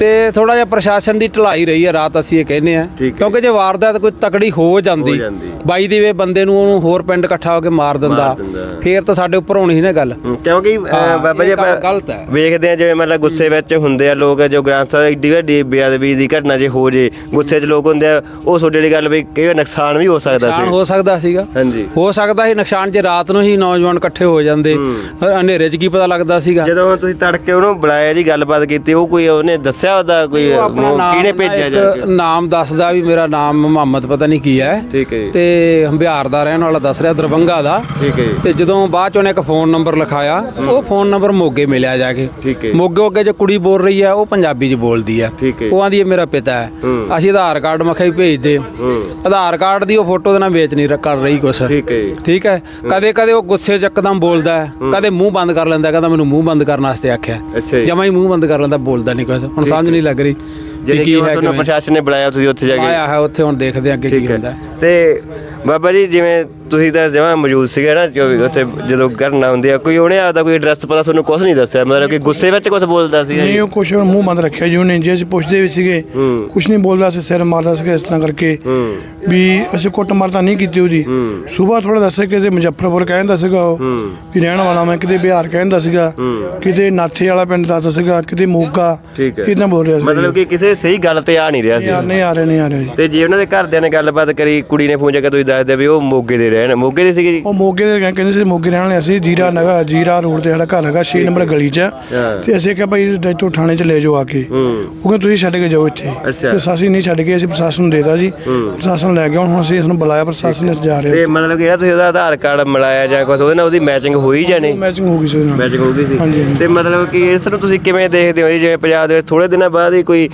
ਤੇ ਥੋੜਾ ਜਿਹਾ ਪ੍ਰਸ਼ਾਸਨ ਦੀ ਢਲਾਈ ਰਹੀ ਹੈ ਰਾਤ ਅਸੀਂ ਇਹ ਕਹਿੰਦੇ ਆ। ਕਿਉਂਕਿ ਜੇ ਵਾਰਦਾਤ ਕੋਈ ਤਕੜੀ ਹੋ ਜਾਂਦੀ। ਬਾਈ ਦੀ ਵੇ ਬੰਦੇ ਨੂੰ ਉਹਨੂੰ ਹੋਰ ਪਿੰਡ ਇਕੱਠਾ ਹੋ ਕੇ ਮਾਰ ਦਿੰਦਾ। ਫੇਰ ਤਾਂ ਸਾਡੇ ਉੱਪਰ ਹੋਣੀ ਸੀ ਨਾ ਗੱਲ ਕਿਉਂਕਿ ਬਾਬਾ ਜੀ ਆਪਾਂ ਗਲਤ ਹੈ। ਵੇਖਦੇ ਆ ਜਿਵੇਂ ਮਤਲਬ ਗੁੱਸੇ ਵਿੱਚ ਹੁੰਦੇ ਆ ਲੋਕ ਜੋ ਗ੍ਰੰਥ ਸਾਹਿਬ ਏਡੀ ਵੱਡੀ ਬੇਅਦਬੀ ਦੀ ਘਟਨਾ ਜੇ ਹੋ ਜੇ ਗੁੱਸੇ 'ਚ ਲੋਕ ਹੁੰਦੇ ਆ ਉਹ ਤੁਹਾਡੇ ਵਾਲੀ ਗੱਲ ਵੀ ਕਈ ਵਾਰ ਨੁਕਸਾਨ ਵੀ ਹੋ ਸਕਦਾ ਨੁਕਸਾਨ ਸੀ। ਹੋ ਸਕਦਾ ਸੀਗਾ। ਹਾਂਜੀ। ਹੋ ਸਕਦਾ ਸੀ ਨੁਕਸਾਨ ਜੇ ਰਾਤ ਨੂੰ ਹੀ ਨੌਜਵਾਨ ਇਕੱਠੇ ਹੋ ਜਾਂਦੇ। ਹਨੇਰੇ 'ਚ ਕੀ ਪਤਾ ਲੱਗਦਾ ਸੀਗਾ। ਜਦੋਂ ਤੁਸੀਂ ਤੜਕੇ ਉਹਨੂੰ ਬੁਲਾਇਆ ਜੀ ਗੱਲਬਾਤ ਕੀਤੀ ਉਹ ਕੋਈ ਉਹਨੇ ਦੱਸਿਆ ਉਹਦਾ ਕੋਈ ਉਹ ਆਪਣਾ ਮੂੰਹ ਨਾਮ ਕਿਹਨੇ ਭੇਜਿਆ ਇੱਕ ਜਾ ਕੇ? ਨਾਮ ਦੱਸਦਾ ਵੀ ਮੇਰਾ ਨਾਮ ਮੁਹੰਮਦ ਪਤਾ ਨਹੀਂ ਕੀ ਹੈ। ਠੀਕ ਹੈ ਜੀ। ਤੇ ਹੰਬਿਆਰ ਦਾ ਰਹਿਣ ਵਾਲਾ ਦੱਸ ਰਿਹਾ ਦਰਬੰਗਾ ਦਾ। ਠੀਕ ਹੈ ਜੀ। ਤੇ ਜਦੋਂ ਬਾਅਦ ਚ ਉਹਨੇ ਇੱਕ ਫੋਨ ਨੰਬਰ ਲਿਖਾਇਆ ਉਹ ਫੋਨ ਨੰਬਰ ਮੋਗੇ ਮਿਲਿਆ ਜਾ ਕੇ। ਠੀਕ ਹੈ। ਮੋਗੇ ਅੱਗੇ ਜੋ ਕੁੜੀ ਬੋਲ ਰਹੀ ਹੈ ਉਹ ਪੰਜਾਬੀ ਚ ਬੋਲਦੀ ਹੈ। ਠੀਕ ਹੈ। ਉਹ ਆਂਦੀ ਇਹ ਮੇਰਾ ਪਿਤਾ ਹੈ। ਅਸੀਂ ਆਧਾਰ ਕਾਰਡ ਮਖਾਈ ਭੇਜ ਦੇ। ਆਧਾਰ ਕਾਰਡ ਦੀ ਉਹ ਫੋਟੋ ਦੇ ਨਾਲ ਵੇਚ ਨਹੀਂ ਰ- ਕਰ ਰਹੀ ਕੁਛ। ਠੀਕ ਹੈ ਜੀ। ਠੀਕ ਹੈ? ਕਦੇ ਕਦੇ ਉਹ ਗੁੱਸੇ ਚ ਇੱਕਦਮ ਬੋਲਦਾ ਹੈ। ਕਦੇ ਮੂੰਹ ਬੰਦ ਕਰ ਲੈਂਦਾ ਕਹਿੰਦਾ ਮੈਨੂੰ ਮੂੰਹ ਬੰਦ ਕਰਨ ਵਾਸਤੇ ਆਖਿਆ। ਅੱਛਾ ਜੀ। ਜਮਾ ਹੀ ਮੂੰਹ ਬੰਦ ਕਰ ਲੈਂਦਾ ਬੋਲਦਾ ਨਹੀਂ ਕੁਛ। ਹੁਣ ਸਮਝ ਨਹੀਂ ਲੱਗ ਰਹੀ ਵੀ ਜਿਹੜੇ ਕਿ ਤੁਹਾਨੂੰ ਕਿਵੇਂ। ਪ੍ਰਸ਼ਾਸਨ ਨੇ ਬੁਲਾਇਆ ਤੁਸੀਂ ਉੱਥੇ ਜਾ ਕੇ ਆਇਆ ਹੈ ਉੱਥੇ ਹੁਣ ਦੇਖਦੇ ਹਾਂ ਅੱਗੇ ਕੀ ਠੀਕ ਹੁੰਦਾ ਹੈ ਹੈ। ਤੇ ਬਾਬਾ ਜੀ ਜਿਵੇਂ ਤੁਸੀਂ ਤਾਂ ਜਮਾਂ ਮੌਜੂਦ ਸੀਗੇ ਨਾ ਜੋ ਵੀ ਉੱਥੇ ਜਦੋਂ ਘਟਨਾ ਹੁੰਦੀ ਆ ਕੋਈ ਉਹਨੇ ਆਦਾ ਕੋਈ ਐਡਰੈਸ ਪਤਾ ਤੁਹਾਨੂੰ ਕੁਝ ਨਹੀਂ ਦੱਸਿਆ? ਮਤਲਬ ਕਿ ਗੁੱਸੇ ਵਿੱਚ ਕੁਝ ਬੋਲਦਾ ਸੀ ਨਹੀਂ ਉਹ ਕੁਛ ਮੂੰਹ ਬੰਦ ਰੱਖਿਆ ਜੀ ਉਹਨੇ ਜੇ ਅਸੀਂ ਪੁੱਛਦੇ ਵੀ ਸੀਗੇ ਕੁਛ ਨਹੀਂ ਬੋਲਦਾ ਸੀ ਸਿਰ ਮਾਰਦਾ ਸੀਗਾ ਇਸ ਤਰ੍ਹਾਂ ਕਰਕੇ। ਵੀ ਅਸੀਂ ਕੁੱਟ ਮਾਰਤਾ ਨਹੀਂ ਕੀਤੀ ਉਹਦੀ। ਸਵੇਰ ਥੋੜਾ ਦੱਸਿਆ ਕਿ ਤੇ ਮੁਜ਼ੱਫਰਪੁਰ ਕਹਿੰਦਾ ਸੀਗਾ ਉਹ ਵੀ ਰਹਿਣ ਵਾਲਾ ਮੈਂ ਕਿਤੇ ਬਿਹਾਰ ਕਹਿੰਦਾ ਸੀਗਾ। ਕਿਤੇ ਨਾਥੇ ਵਾਲਾ ਪਿੰਡ ਦੱਸਦਾ ਸੀਗਾ ਕਿਤੇ ਮੋਗਾ। ਇਦਾਂ ਬੋਲ ਰਿਹਾ ਸੀ। ਮਤਲਬ ਕਿ ਕਿਸੇ ਸਹੀ ਗੱਲ ਤੇ ਆ ਨਹੀਂ ਰਿਹਾ ਸੀ। ਨਹੀਂ ਆ ਰਿਹਾ ਨਹੀਂ ਆ ਰਿਹਾ ਜੀ। ਤੇ ਜੇ ਉਹਨਾਂ ਦੇ ਘਰਦਿਆਂ ਨੇ ਗੱਲਬਾਤ ਕਰੀ ਕੁੜੀ ਨੇ ਫੋਨ ਜਾ ਕੇ ਤੁਸੀਂ ਦੱਸਦੇ ਵੀ ਉਹ ਮੋਗੇ ਦੇ ਰਹਿਣ ਮੋਗੇ ਦੇ ਸੀਗੇ ਜੀ? ਉਹ ਮੋਗੇ ਦੇ ਕਹਿੰਦੇ ਸੀ ਮੋਗੇ ਰਹਿਣ ਵਾਲੇ ਅਸੀਂ ਜੀਰਾ ਨਗਾ ਜੀਰਾ ਰੋਡ ਤੇ ਸਾਡਾ ਘਰ ਹੈਗਾ 6 ਨੰਬਰ ਗਲੀ 'ਚ ਤੇ ਅਸੀਂ ਕਿਹਾ ਭਾਈ ਡੈਟੋ ਥਾਣੇ 'ਚ ਲੈ ਜਾਓ ਆ ਕੇ। ਉਹ ਕਹਿੰਦੇ ਤੁਸੀਂ ਛੱਡ ਕੇ ਜਾਓ ਇੱਥੇ। ਤੇ ਅਸੀਂ ਨਹੀਂ ਛੱਡ ਕੇ ਅਸੀਂ ਪ੍ਰਸ਼ਾਸਨ ਨੂੰ ਦੇਤਾ ਜੀ। ਪ੍ਰਸ਼ਾਸਨ ਲੈ ਗਿਆ ਹੁਣ ਅਸੀਂ ਇਸ ਨੂੰ ਬੁਲਾਇਆ ਪ੍ਰਸ਼ਾਸਨ ਨੇ ਜਾ ਰਹੇ ਤੇ ਮਤਲਬ ਕਿ ਜਿਹੜਾ ਤੁਸੀਂ ਉਹਦਾ ਆਧਾਰ ਕਾਰਡ ਮਿਲਾਇਆ ਜਾਂ ਕੁਝ ਉਹਦੇ ਨਾਲ ਉਹਦੀ ਮੈਚਿੰਗ ਹੋਈ ਜਾਂ ਨਹੀਂ? ਮੈਚਿੰਗ ਹੋ ਗਈ ਸੀ ਮੈਚਿੰਗ ਹੋ ਗਈ ਸੀ। ਤੇ ਮਤਲਬ ਕਿ ਇਸ ਨੂੰ ਤੁਸੀਂ ਕਿਵੇਂ ਦੇਖਦੇ ਹੋ ਜੀ? ਜਿਵੇਂ ਪੰਜਾਬ ਦੇ ਥੋੜੇ ਦਿਨਾਂ ਬਾਅਦ ਹੀ ਕੋਈ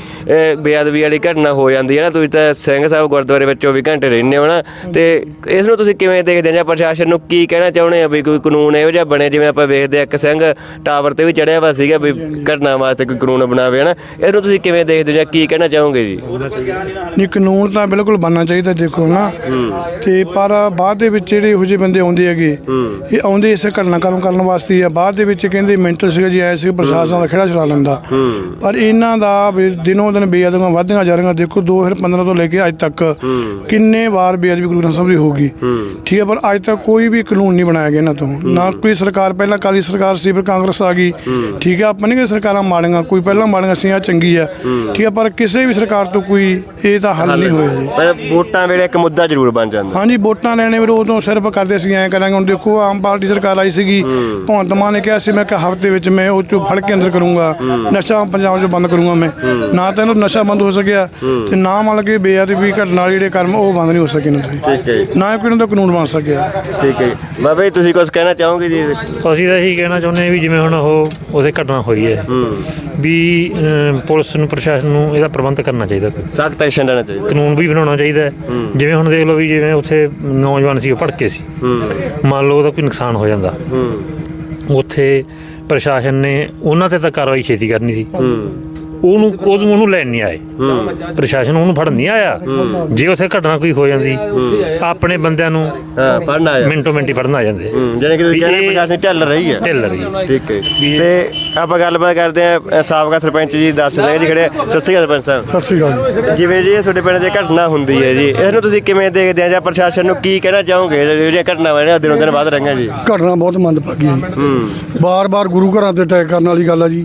ਬੇਅਦਬੀ ਵਾਲੀ ਘਟਨਾ ਹੋ ਜਾਂਦੀ ਹੈ ਨਾ ਤੁਸੀਂ ਤਾਂ ਸਿੰਘ ਸਾਹਿਬ ਗੁਰਦੁਆਰੇ ਵਿੱਚ 24 ਘੰਟੇ ਰਹਿੰਦੇ ਹੋ ਨਾ ਤੇ ਇਸ ਨੂੰ ਤੁਸੀਂ ਕਿਵੇਂ ਦੇਖਦੇ ਹੋ? ਜਾਂ ਪ੍ਰਸ਼ਾਸਨ ਨੂੰ ਕੀ ਕਹਿਣਾ ਚਾਹੁੰਦੇ ਆ ਵੀ ਕੋਈ ਕਾਨੂੰਨ ਇਹੋ ਜਿਹਾ ਬਣੇ? ਜਿਵੇਂ ਆਪਾਂ ਵੇਖਦੇ ਆ ਇੱਕ ਸਿੰਘ ਟਾਵਰ ਤੇ ਵੀ ਚੜਿਆ ਵਾ ਸੀਗਾ ਵੀ ਘਟਨਾ ਵਾਸਤੇ ਕੋਈ ਕਾਨੂੰਨ ਬਣਾਵੇ ਹਨਾ? ਇਸ ਨੂੰ ਤੁਸੀਂ ਕਿਵੇਂ ਦੇਖਦੇ ਹੋ ਜਾਂ ਕੀ ਕਹਿਣਾ ਚਾਹੋਗੇ ਜੀ? ਨਹੀਂ ਕਾਨੂੰਨ ਤਾਂ ਬਿਲਕੁਲ ਬਣਨਾ ਚਾਹੀਦਾ ਦੇਖੋ ਨਾ। ਤੇ ਪਰ ਬਾਅਦ ਦੇ ਵਿੱਚ ਜਿਹੜੇ ਇਹੋ ਜਿਹੇ ਬੰਦੇ ਆਉਂਦੇ ਹੈਗੇ ਇਹ ਆਉਂਦੇ ਇਸ ਘਟਨਾ ਕਰਮ ਕਰਨ ਵਾਸਤੇ ਆ। ਬਾਅਦ ਦੇ ਵਿੱਚ ਕਹਿੰਦੇ ਮੈਂਟਲ ਸੀਗਾ ਜੀ ਐਸੇ ਪ੍ਰਸ਼ਾਸਨ ਦਾ ਖੇੜਾ ਚਲਾ ਲੈਂਦਾ। ਪਰ ਇਹਨਾਂ ਦਾ ਦਿਨੋਂ ਦਿਨ ਬੇਅਦਬੀਆਂ ਵਧਦੀਆਂ ਜਾ ਰਹੀਆਂ। ਦੇਖੋ 2015 ਤੋਂ ਲੈ ਕੇ ਅੱਜ ਤੱਕ ਕਿੰਨੇ ਵਾਰ ਬੇਅਦਬੀ ਗੁਰੂ ਗ੍ਰੰਥ ਸਾਹਿਬ ਦੀ ਹੋ ਗਈ। ਠੀਕ ਹੈ ਪਰ ਅੱਜ ਤੱਕ ਕੋਈ ਵੀ ਕਾਨੂੰਨ ਨਹੀਂ ਬਣਾਇਆ ਗਿਆ ਇਹਨਾਂ ਤੋਂ। ਨਾ ਕੋਈ ਸਰਕਾਰ ਪਹਿਲਾਂ ਕਾਲੀ ਸਰਕਾਰ ਸੀ ਫਿਰ ਕਾਂਗਰਸ ਆ ਗਈ। ਠੀਕ ਹੈ ਆਪਾਂ ਨਹੀਂ ਕਿ ਸਰਕਾਰਾਂ ਮਾੜੀਆਂ ਕੋਈ ਪਹਿਲਾਂ ਮਾੜੀਆਂ ਸੀ ਆ ਚੰਗੀ ਆ ਠੀਕ ਹੈ ਪਰ ਕਿਸੇ ਵੀ ਸਰਕਾਰ ਤੋਂ ਕੋਈ ਇਹ ਤਾਂ ਹੱਲ ਨਹੀਂ ਹੋਇਆ ਜੀ। ਪਰ ਵੋਟਾਂ ਵੇਲੇ ਇੱਕ ਮੁੱਦਾ ਜ਼ਰੂਰ ਬਣ ਜਾਂਦਾ। ਹਾਂਜੀ ਵੋਟਾਂ ਲੈਣੇ ਵੀਰ ਉਦੋਂ ਸਿਰਫ ਕਰਦੇ ਸੀ ਐਂ ਕਰਾਂਗੇ ਹੁਣ ਦੇਖੋ ਆਮ ਪਾਰਟੀ ਸਰਕਾਰ ਆਈ ਸੀਗੀ। ਭਗਵੰਤ ਮਾਨ ਨੇ ਕਿਹਾ ਸੀ ਮੈਂ ਕਿ ਹਫ਼ਤੇ ਵਿੱਚ ਮੈਂ ਉਹ ਚੋਂ ਫੜ ਕੇ ਅੰਦਰ ਕਰੂੰਗਾ। ਨਸ਼ਾ ਪੰਜਾਬ 'ਚੋਂ ਬੰਦ ਕਰੂੰਗਾ ਮੈਂ। ਨਾ ਤਾਂ ਇਹਨੂੰ ਨਸ਼ਾ ਬੰਦ ਹੋ ਸਕਿਆ ਤੇ ਨਾ ਮੰਨ ਕੇ ਬੇਅਦਬੀ ਘਟਨਾ ਵਾਲੇ ਜਿਹੜੇ ਕਰਮ ਉਹ ਬੰਦ ਨਹੀਂ ਹੋ ਸਕੇ ਨਾ ਠੀਕ ਹੈ ਜੀ। ਨਾ ਕੋਈ ਇਹਨਾਂ ਦਾ ਕਾਨੂੰਨ ਬਣ ਸਕਿਆ। ਠੀਕ ਹੈ ਜੀ। ਬਾਬਾ ਜੀ ਤੁਸੀਂ ਕੁਝ ਕਹਿਣਾ ਚਾਹੋਗੇ ਜੀ? ਅਸੀਂ ਤਾਂ ਇਹੀ ਕਹਿਣਾ ਚਾਹੁੰਦੇ ਹਾਂ ਵੀ ਜਿਵੇਂ ਹੁਣ ਉਹ ਉਹਦੇ ਘਟਨਾ ਹੋਈ ਹੈ ਵੀ ਅਮ, ਪੁਲਿਸ ਨੂੰ ਪ੍ਰਸ਼ਾਸਨ ਨੂੰ ਇਹਦਾ ਪ੍ਰਬੰਧ ਕਰਨਾ ਚਾਹੀਦਾ। ਕੋਈ ਸਖਤ ਐਕਸ਼ਨ ਲੈਣਾ ਚਾਹੀਦਾ। ਕਾਨੂੰਨ ਵੀ ਬਣਾਉਣਾ ਚਾਹੀਦਾ ਹੈ। ਜਿਵੇਂ ਹੁਣ ਦੇਖ ਲਓ ਵੀ ਜਿਵੇਂ ਉੱਥੇ ਨੌਜਵਾਨ ਸੀ ਉਹ ਭੜਕੇ ਸੀ। ਮੰਨ ਲਓ ਉਹਦਾ ਕੋਈ ਨੁਕਸਾਨ ਹੋ ਜਾਂਦਾ। ਉੱਥੇ ਪ੍ਰਸ਼ਾਸਨ ਨੇ ਉਹਨਾਂ ਤੇ ਤਾਂ ਕਾਰਵਾਈ ਛੇਤੀ ਕਰਨੀ ਸੀ। ਉਹਨੂੰ ਉਹਨੂੰ ਉਹਨੂੰ ਲੈਣ ਨਹੀਂ ਆਏ। ਪ੍ਰਸ਼ਾਸਨ ਉਹਨੂੰ ਫੜਨ ਨਹੀਂ ਆਇਆ। ਜੇ ਉੱਥੇ ਘਟਨਾ ਕੋਈ ਹੋ ਜਾਂਦੀ ਆਪਣੇ ਬੰਦਿਆਂ ਨੂੰ ਹਾਂ ਪੜਨਾ ਆ। ਮਿੰਟੋ ਮਿੰਟੀ ਫੜਨ ਆ ਜਾਂਦੇ। ਜਿਹੜੇ ਕਿ ਤੁਸੀਂ ਕਹਿੰਦੇ ਪ੍ਰਸ਼ਾਸਨ ਢਿੱਲ ਰਹੀ ਹੈ ਢਿੱਲ ਰਹੀ ਠੀਕ ਹੈ। ਤੇ ਆਪਾਂ ਗੱਲਬਾਤ ਕਰਦੇ ਆ ਸਾਬਕਾ ਸਰਪੰਚ ਜੀ ਦਰਸ਼ਨ ਸਿੰਘ ਜੀ ਖੜੇ। ਸਤਿ ਸ਼੍ਰੀ ਅਕਾਲ ਸਰਪੰਚ ਸਾਹਿਬ। ਸਤਿ ਸ੍ਰੀ ਅਕਾਲ ਜਿਵੇਂ ਜੀ ਤੁਹਾਡੇ ਪਿੰਡ 'ਚ ਘਟਨਾ ਹੁੰਦੀ ਹੈ ਜੀ ਇਸ ਨੂੰ ਤੁਸੀਂ ਕਿਵੇਂ ਦੇਖਦੇ ਆ ਜਾਂ ਪ੍ਰਸ਼ਾਸਨ ਨੂੰ ਕੀ ਕਹਿਣਾ ਚਾਹੋਗੇ? ਜਿਹੜੀਆਂ ਘਟਨਾਵਾਂ ਨੇ ਦਿਨੋਂ ਦਿਨ ਵੱਧ ਰਹੀਆਂ ਜੀ। ਘਟਨਾ ਬਹੁਤ ਮੰਦਭਾਗੀ ਹੈ ਬਾਰ-ਬਾਰ ਗੁਰੂ ਘਰਾਂ ਤੇ ਅਟੈਕ ਕਰਨ ਵਾਲੀ ਗੱਲ ਆ ਜੀ।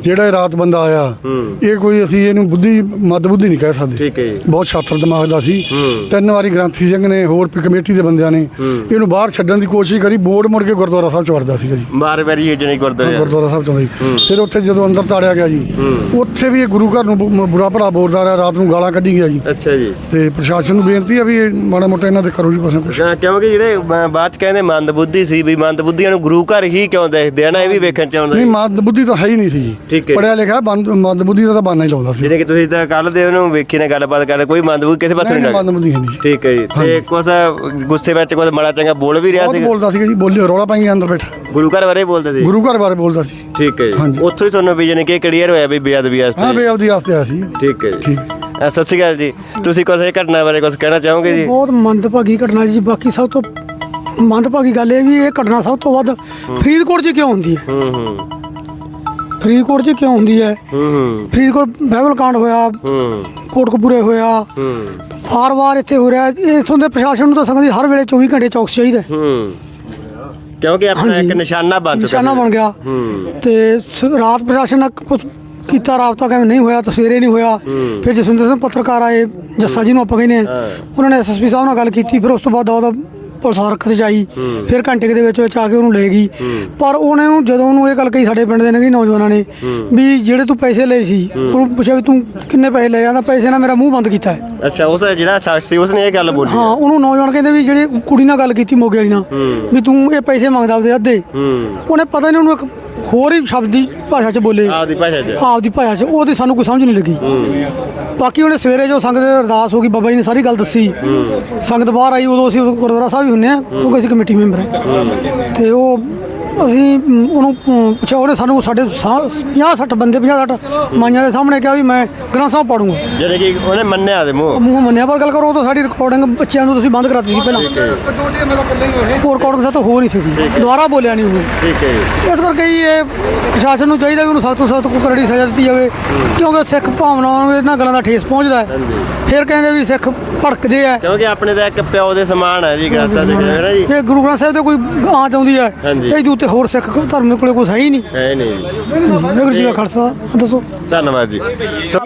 ਜਿਹੜਾ ਰਾਤ ਬੰਦਾ ਆਇਆ ਇਹ ਕੋਈ ਅਸੀਂ ਇਹਨੂੰ ਬੁੱਧੀ ਮੱਦ ਬੁੱਧੀ ਨਹੀਂ ਕਹਿ ਸਕਦੇ। ਠੀਕ ਹੈ ਜੀ। ਬਹੁਤ ਛਾਤਰ ਦਿਮਾਗ ਦਾ ਸੀ। ਤਿੰਨ ਵਾਰੀ ਗ੍ਰੰਥੀ ਸਿੰਘ ਨੇ ਹੋਰ ਕਮੇਟੀ ਦੇ ਬੰਦਿਆਂ ਨੇ ਇਹਨੂੰ ਬਾਹਰ ਛੱਡਣ ਦੀ ਕੋਸ਼ਿਸ਼ ਕਰੀ। ਬੋਰਡ ਮੁੜ ਕੇ ਗੁਰਦੁਆਰਾ ਸਾਹਿਬ ਚ ਵੜਦਾ ਸੀਗਾ ਜੀ। ਬਾਰ ਵਾਰੀ ਇਹ ਜਣੀ ਗੁਰਦੁਆਰੇ ਗੁਰਦੁਆਰਾ ਸਾਹਿਬ ਚੋਂ ਜੀ। ਫਿਰ ਉੱਥੇ ਜਦੋਂ ਅੰਦਰ ਤਾੜਿਆ ਗਿਆ ਜੀ ਉੱਥੇ ਵੀ ਇਹ ਗੁਰੂ ਘਰ ਨੂੰ ਬੁਰਾ ਭਲਾ ਬੋਲਦਾ ਰਿਹਾ। ਰਾਤ ਨੂੰ ਗਾਲਾਂ ਕੱਢੀ ਗਿਆ ਜੀ। ਅੱਛਾ ਜੀ। ਤੇ ਪ੍ਰਸ਼ਾਸਨ ਨੂੰ ਬੇਨਤੀ ਹੈ ਵੀ ਇਹ ਮਾੜਾ ਮੋਟਾ ਇਹਨਾਂ ਤੇ ਕਰੋ ਜੀ ਕੁਛ ਕੁਛ। ਕਿਉਂਕਿ ਜਿਹੜੇ ਬਾਅਦ ਚ ਕਹਿੰਦੇ ਮੰਦ ਬੁੱਧੀ ਸੀ ਵੀ ਮੰਦ ਬੁੱਧੀਆਂ ਨੂੰ ਗੁਰੂ ਘਰ ਹੀ ਕਿਉਂ ਦੇਖਦੇ ਆ ਨਾ? ਇਹ ਵੀ ਵੇਖਣ ਚ ਆਉਂਦਾ ਨਹੀਂ। ਮੱਦ ਬੁੱਧੀ ਤਾਂ ਹੈ ਹੀ ਨਹੀਂ ਸੀ ਜੀ। ਪੜਿਆ ਲਿਖਿਆ ਮੱਦ ਬੁੱਧੀ ਦਾ ਤਾਂ ਬਾਨਾ ਹੀ ਲਾਉਂਦਾ ਸੀ। ਜਿਹੜੇ ਕਿ ਤੁਸੀਂ ਤਾਂ ਕੱਲ ਦੇ ਉਹਨੂੰ ਵੇਖੀ ਨੇ ਗੱਲਬਾਤ ਕਰਦੇ ਕੋਈ ਮੰਦ ਬੁੱਧੀ ਕਿਸੇ ਪਾਸੇ ਨਹੀਂ ਨਹੀਂ ਮੰਦ ਲੱਗਦਾ? ਬੁੱਧੀ ਹੈ ਨਹੀਂ। ਠੀਕ ਹੈ ਜੀ। ਤੇ ਕੁਛ ਗੁੱਸੇ ਵਿੱਚ ਕੁਛ ਮਾੜਾ ਚੰਗਾ ਬੋਲ ਵੀ ਰਿਹਾ ਬਹੁਤ ਸੀ ਬੋਲਦਾ ਸੀਗਾ ਜੀ ਬੋਲਿਓ ਰੌਲਾ ਪਾਈ ਅੰਦਰ ਬੈਠਾ। ਗੁਰੂ ਘਰ ਬਾਰੇ ਬੋਲਦੇ ਸੀ? ਗੁਰੂ ਘਰ ਬਾਰੇ ਬੋਲਦਾ ਸੀ। ਠੀਕ ਹੈ ਜੀ। ਹਾਂਜੀ। ਉੱਥੋਂ ਹੀ ਤੁਹਾਨੂੰ ਵੀ ਜਾਨੀ ਕਿ ਕਲੀਅਰ ਹੋਇਆ ਵੀ ਬੇਅਦਬੀ ਹਾਂ ਵਾਸਤੇ ਬੇਅਬਦੀ ਵਾਸਤੇ ਆਇਆ ਸੀ। ਠੀਕ ਹੈ ਜੀ। ਠੀਕ। ਅ, ਸਤਿ ਸ਼੍ਰੀ ਅਕਾਲ ਜੀ। ਤੁਸੀਂ ਕੁਛ ਇਹ ਘਟਨਾ ਬਾਰੇ ਕੁਝ ਕਹਿਣਾ ਚਾਹੋਗੇ ਜੀ? ਬਹੁਤ ਮੰਦਭਾਗੀ ਘਟਨਾ ਜੀ। ਬਾਕੀ ਸਭ ਤੋਂ ਮੰਦਭਾਗੀ ਗੱਲ ਇਹ ਵੀ ਇਹ ਘਟਨਾ ਸਭ ਤੋਂ ਵੱਧ ਫਰੀਦਕੋਟ 'ਚ ਕਿਉਂ ਹੁੰਦੀ ਹੈ? ਹੂੰ ਹੂੰ। ਫਰੀਦਕੋਟ 'ਚ ਕਿਉਂ ਹੁੰਦੀ ਹੈ? ਹੂੰ ਫਰੀਦਕੋਟ ਬਾਈਬਲ ਕਾਂਡ ਹੋਇਆ ਹੂੰ। ਕੋਟਕਪੂਰੇ ਹੋਇਆ। ਹੂੰ। ਵਾਰ-ਵਾਰ ਇੱਥੇ ਹੋ ਰਿਹਾ ਇਥੋਂ ਦੇ ਪ੍ਰਸ਼ਾਸਨ ਨੂੰ ਤਾਂ ਸੰਗਤ ਹਰ ਵੇਲੇ 24 ਘੰਟੇ ਚੌਕਸ ਚਾਹੀਦਾ ਹੈ। ਕਿਉਂਕਿ ਆਪਣਾ ਇੱਕ ਨਿਸ਼ਾਨਾ ਬਣ ਚੁੱਕਾ ਨਿਸ਼ਾਨਾ ਬਣ ਗਿਆ। ਹੂੰ। ਤੇ ਰਾਤ ਪ੍ਰਸ਼ਾਸਨ ਨਾਲ ਕੀਤਾ ਰਾਬਤਾ ਕਿਵੇਂ ਨਹੀਂ ਹੋਇਆ ਤਾਂ ਸਵੇਰੇ ਨਹੀਂ ਹੋਇਆ। ਫਿਰ ਜਸਵਿੰਦਰ ਸਿੰਘ ਪੱਤਰਕਾਰ ਆਏ ਜੱਸਾ ਜੀ ਨੂੰ ਆਪਾਂ ਕਹਿੰਦੇ ਉਹਨਾਂ ਨੇ ਐਸਐਸਪੀ ਸਾਹਿਬ ਨਾਲ ਗੱਲ ਕੀਤੀ ਫਿਰ ਉਸ ਤੋਂ ਬਾਅਦ ਉਹਦਾ ਪੁਲਿਸ ਹਰਕਤ ਚ ਆਈ ਫਿਰ ਘੰਟੇ ਕੁ ਦੇ ਵਿੱਚ ਵਿੱਚ ਆ ਕੇ ਉਹਨੂੰ ਲੈ ਗਈ। ਪਰ ਉਹਨੇ ਨੂੰ ਜਦੋਂ ਉਹਨੂੰ ਇਹ ਗੱਲ ਕਹੀ ਸਾਡੇ ਪਿੰਡ ਦੇ ਨੇ ਨੌਜਵਾਨਾਂ ਨੇ ਵੀ ਜਿਹੜੇ ਤੂੰ ਪੈਸੇ ਲਏ ਸੀ ਉਹਨੂੰ ਪੁੱਛਿਆ ਵੀ ਤੂੰ ਕਿੰਨੇ ਪੈਸੇ ਲਏ ਆਂਦਾ ਪੈਸੇ ਨਾਲ ਮੇਰਾ ਮੂੰਹ ਬੰਦ ਕੀਤਾ ਹੈ। ਅੱਛਾ ਉਸ ਜਿਹੜਾ ਸ਼ਖਸ ਸੀ ਉਸਨੇ ਇਹ ਗੱਲ ਬੋਲੀ ਹਾਂ। ਉਹਨੂੰ ਨੌਜਵਾਨ ਕਹਿੰਦੇ ਵੀ ਜਿਹੜੀ ਕੁੜੀ ਨਾਲ ਗੱਲ ਕੀਤੀ ਮੋਗੇ ਵਾਲੀ ਨਾਲ ਵੀ ਤੂੰ ਇਹ ਪੈਸੇ ਮੰਗਦਾ ਉਹਦੇ ਅੱਧੇ। ਉਹਨੇ ਪਤਾ ਨਹੀਂ ਉਹਨੂੰ ਇੱਕ ਹੋਰ ਹੀ ਸ਼ਬਦ ਦੀ ਭਾਸ਼ਾ 'ਚ ਬੋਲੇ। ਆਪਦੀ ਭਾਸ਼ਾ 'ਚ। ਆਪਦੀ ਭਾਸ਼ਾ 'ਚ ਉਹਦੀ ਸਾਨੂੰ ਕੋਈ ਸਮਝ ਨਹੀਂ ਲੱਗੀ। ਬਾਕੀ ਉਹਨੇ ਸਵੇਰੇ ਜੋ ਸੰਗਤ ਦੇ ਅਰਦਾਸ ਹੋ ਗਈ ਬਾਬਾ ਜੀ ਨੇ ਸਾਰੀ ਗੱਲ ਦੱਸੀ। ਸੰਗਤ ਬਾਹਰ ਆਈ ਉਦੋਂ ਅਸੀਂ ਗੁਰਦੁਆਰਾ ਸਾਹਿਬ ਹੀ ਹੁੰਨੇ ਆ ਕਿਉਂਕਿ ਅਸੀਂ ਕਮੇਟੀ ਮੈਂਬਰ ਹਾਂ। ਤੇ ਉਹ ਅਸੀਂ ਉਹਨੂੰ ਪੁੱਛਿਆ ਉਹਨੇ ਸਾਨੂੰ ਸਾਡੇ 50 60 ਬੰਦੇ 50 60 ਮਾਈਆਂ ਦੇ ਸਾਹਮਣੇ ਕਿਹਾ ਵੀ ਮੈਂ ਗ੍ਰੰਥ ਸਾਹਿਬ ਪੜੂੰਗਾ। ਜਿਹੜੇ ਕਿ ਉਹਨੇ ਮੰਨਿਆ ਦੇ ਮੂੰਹ? ਮੂੰਹ ਮੰਨਿਆ ਪਰ ਗੱਲ ਕਰੋ ਉਹ ਤਾਂ ਸਾਡੀ ਰਿਕਾਰਡਿੰਗ ਬੱਚਿਆਂ ਨੂੰ ਤੁਸੀਂ ਬੰਦ ਕਰਾਤੀ ਸੀ ਪਹਿਲਾਂ। ਉਹ ਰਿਕਾਰਡਿੰਗ ਸਾਤੋਂ ਹੋ ਨਹੀਂ ਸਕੀ। ਦੁਬਾਰਾ ਬੋਲਿਆ ਨਹੀਂ ਉਹ ਠੀਕ ਹੈ ਇਸ ਕਰਕੇ ਇਹ ਪ੍ਰਸ਼ਾਸਨ ਨੂੰ ਚਾਹੀਦਾ ਵੀ ਉਹਨੂੰ ਸਖਤ ਤੋਂ ਸਖਤ ਕੋਈ ਕਰੜੀ ਸਜ਼ਾ ਦਿੱਤੀ ਜਾਵੇ ਕਿਉਂਕਿ ਸਿੱਖ ਭਾਵਨਾਵਾਂ ਨੂੰ ਇਹਨਾਂ ਗੱਲਾਂ ਦਾ ਠੇਸ ਪਹੁੰਚਦਾ ਹੈ। ਫਿਰ ਕਹਿੰਦੇ ਵੀ ਸਿੱਖ ਭੜਕਦੇ ਆ। ਕਿਉਂਕਿ ਆਪਣੇ ਦਾ ਇੱਕ ਪਿਓ ਦੇ ਸਮਾਨ ਹੈ ਜੀ ਗ੍ਰੰਥਾਂ ਦੇ ਜੀ। ਜੇ ਗੁਰੂ ਗ੍ਰੰਥ ਸਾਹਿਬ ਤੇ ਕੋਈ ਆਂਚ ਆਉਂਦੀ ਹੈ ਹਾਂਜੀ। ਉੱਤੇ ਹੋਰ ਸਿੱਖ ਧਰਮ ਦੇ ਕੋਲੇ ਕੁਝ ਹੈ ਹੀ ਨਹੀਂ। ਹੈ ਨਹੀਂ ਜੀ। ਵਾਹਿਗੁਰੂ ਜੀ ਦਾ ਖਾਲਸਾ। ਦੱਸੋ। ਧੰਨਵਾਦ ਜੀ। ਸੋ-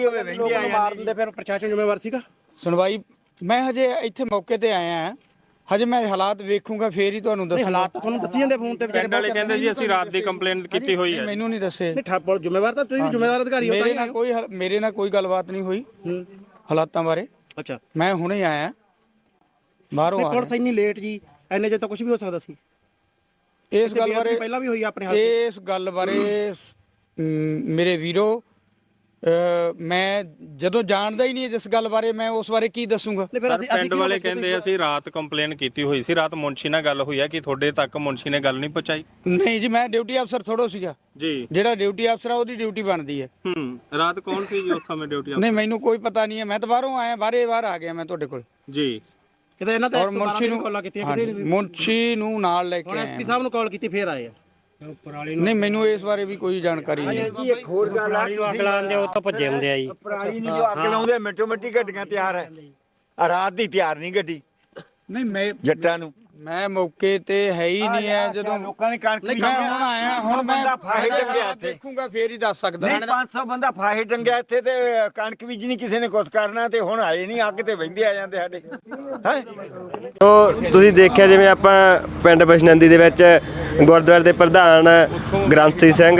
ਮਾਰਨ ਦੇ ਫਿਰ ਪ੍ਰਸ਼ਾਸਨ ਜ਼ਿੰਮੇਵਾਰ ਸੀਗਾ? ਸੁਣਵਾਈ ਮੈਂ ਹਜੇ ਇੱਥੇ ਮੌਕੇ ਤੇ ਆਇਆ ਹਾਂ। ਹਜੇ ਮੈਂ ਹਾਲਾਤ ਵੇਖੂੰਗਾ ਫੇਰ ਹੀ ਤੁਹਾਨੂੰ ਦੱਸੂੰਗਾ ਹਾਲਾਤ ਤਾਂ ਤੁਹਾਨੂੰ ਦੱਸੀ ਜਾਂਦੇ ਫੋਨ ਤੇ ਵਿਚਾਰੇ ਵਾਲੇ ਕਹਿੰਦੇ ਜੀ ਅਸੀਂ ਰਾਤ ਦੀ ਕੰਪਲੇਂਟ ਕੀਤੀ ਹੋਈ ਹੈ। ਮੈਨੂੰ ਨਹੀਂ ਦੱਸੇ। ਨਹੀਂ ਠੱਪ ਜ਼ਿੰਮੇਵਾਰ ਤਾਂ ਤੁਸੀਂ ਵੀ ਜ਼ਿੰਮੇਵਾਰ ਅਧਿਕਾਰੀ ਹੋ ਤਾਂ ਮੇਰੇ ਨਾਲ ਕੋਈ ਹਾਲ- ਮੇਰੇ ਨਾਲ ਕੋਈ ਗੱਲਬਾਤ ਨਹੀਂ ਹੋਈ। ਹਾਲਾਤਾਂ ਬਾਰੇ। ਅੱਛਾ। ਮੈਂ ਹੁਣੇ ਆਇਆ। ਬਾਹਰੋਂ ਆ ਪੁਲਿਸ ਇੰਨੀ ਲੇਟ ਜੀ ਐਨੇ ਜੇ ਤਾਂ ਕੁਝ ਵੀ ਹੋ ਸਕਦਾ ਸੀ। ਇਸ ਗੱਲ ਬਾਰੇ ਪਹਿਲਾਂ ਵੀ ਹੋਈ ਆਪਣੇ ਹੱਥ ਇਸ ਗੱਲ ਬਾਰੇ ਮੇਰੇ ਵੀਰੋ ਮੈਂ ਜਦੋਂ ਜਾਣਦਾ ਹੀ ਨਹੀਂ ਜਿਸ ਗੱਲ ਬਾਰੇ ਮੈਂ ਉਸ ਬਾਰੇ ਕੀ ਦੱਸੂਗਾ? ਪਿੰਡ ਵਾਲੇ ਕਹਿੰਦੇ ਅਸੀਂ ਰਾਤ ਕੰਪਲੇਨ ਕੀਤੀ ਹੋਈ ਸੀ ਰਾਤ ਮੁੰਸ਼ੀ ਨਾਲ ਗੱਲ ਹੋਈ ਹੈ ਕਿ ਤੁਹਾਡੇ ਤੱਕ ਮੁੰਸ਼ੀ ਨੇ ਗੱਲ ਨਹੀਂ ਪਹੁੰਚਾਈ। ਨਹੀਂ ਜੀ ਮੈਂ ਡਿਊਟੀ ਅਫਸਰ ਥੋੜੋ ਸੀਗਾ। ਜੀ। ਜਿਹੜਾ ਡਿਊਟੀ ਅਫਸਰ ਆ ਉਹਦੀ ਡਿਊਟੀ ਬਣਦੀ ਹੈ। ਹੂੰ ਰਾਤ ਕੌਣ ਸੀ ਜੀ ਉਸ ਸਮੇਂ ਡਿਊਟੀ ਨਹੀਂ ਮੈਨੂੰ ਕੋਈ ਪਤਾ ਨਹੀਂ ਹੈ ਮੈਂ ਤਾਂ ਬਾਹਰੋਂ ਆਇਆ ਬਾਹਰੇ ਬਾਹਰ ਆ ਗਿਆ ਮੈਂ ਤੁਹਾਡੇ ਕੋਲ। ਜੀ। ਕਿਤੇ ਇਹਨਾਂ ਤੇ ਔਰ ਮੁਨਸ਼ੀ ਨੂੰ ਕਾਲਾਂ ਕੀਤੀਆਂ ਹਾਂਜੀ, ਕਿਤੇ ਮੁਨਸ਼ੀ ਨੂੰ ਨਾਲ ਲੈ ਕੇ ਹੁਣ ਆਇਆ ਐਸਪੀ ਸਾਹਿਬ ਨੂੰ ਕਾਲ ਕੀਤੀ ਫੇਰ ਆਏ ਆ। ਨਹੀਂ ਮੈਨੂੰ ਇਸ ਬਾਰੇ ਵੀ ਕੋਈ ਜਾਣਕਾਰੀ ਨਹੀਂ। ਹੈ। ਜੀ ਇੱਕ ਹੋਰ ਗੱਲ ਆ। ਅੱਗ ਲਾਉਂਦੇ ਉਹ ਤਾਂ ਭੱਜੇ ਹੁੰਦੇ ਆ ਜੀ। ਪਰਾਲੀ ਨੂੰ ਜੋ ਅੱਗ ਲਾਉਂਦੇ ਆ, ਮਿੰਟੋ ਮਿੰਟੀ ਗੱਡੀਆਂ ਤਿਆਰ ਹੈ ਆ ਰਾਤ ਦੀ ਤਿਆਰ ਨਹੀਂ ਗੱਡੀ। ਨਹੀਂ ਮੈਂ ਜੱਟਾਂ ਨੂੰ। ਮੈਂ ਮੌਕੇ ਤੇ ਹੈ ਹੀ ਨਹੀਂ ਹੈ ਜਦੋਂ ਲੋਕਾਂ ਨੇ ਕਣਕ ਮੈਂ ਹੁਣ ਆਇਆ ਹੁਣ ਮੈਂ ਫਾਹੇ ਟੰਗਿਆ ਇੱਥੇ। ਦੇਖੂੰਗਾ ਫੇਰ ਹੀ ਦੱਸ ਸਕਦਾ ਨਹੀਂ 500 ਬੰਦਾ ਫਾਹੇ ਟੰਗਿਆ ਇੱਥੇ ਤੇ ਕਣਕ ਬੀਜਣੀ ਕਿਸੇ ਨੇ ਕੁਛ ਕਰਨਾ ਤੇ ਹੁਣ ਆਏ ਨਹੀਂ ਅੱਗ ਤੇ ਵਹਿੰਦੇ ਆ ਜਾਂਦੇ ਸਾਡੇ। ਹੈ? ਤੋ ਤੁਸੀਂ ਦੇਖਿਆ ਜਿਵੇਂ ਆਪਾਂ ਪਿੰਡ ਬਸ਼ਨੰਦੀ ਦੇ ਵਿੱਚ ਗੁਰਦੁਆਰੇ ਦੇ ਪ੍ਰਧਾਨ ਗ੍ਰੰਥੀ ਸਿੰਘ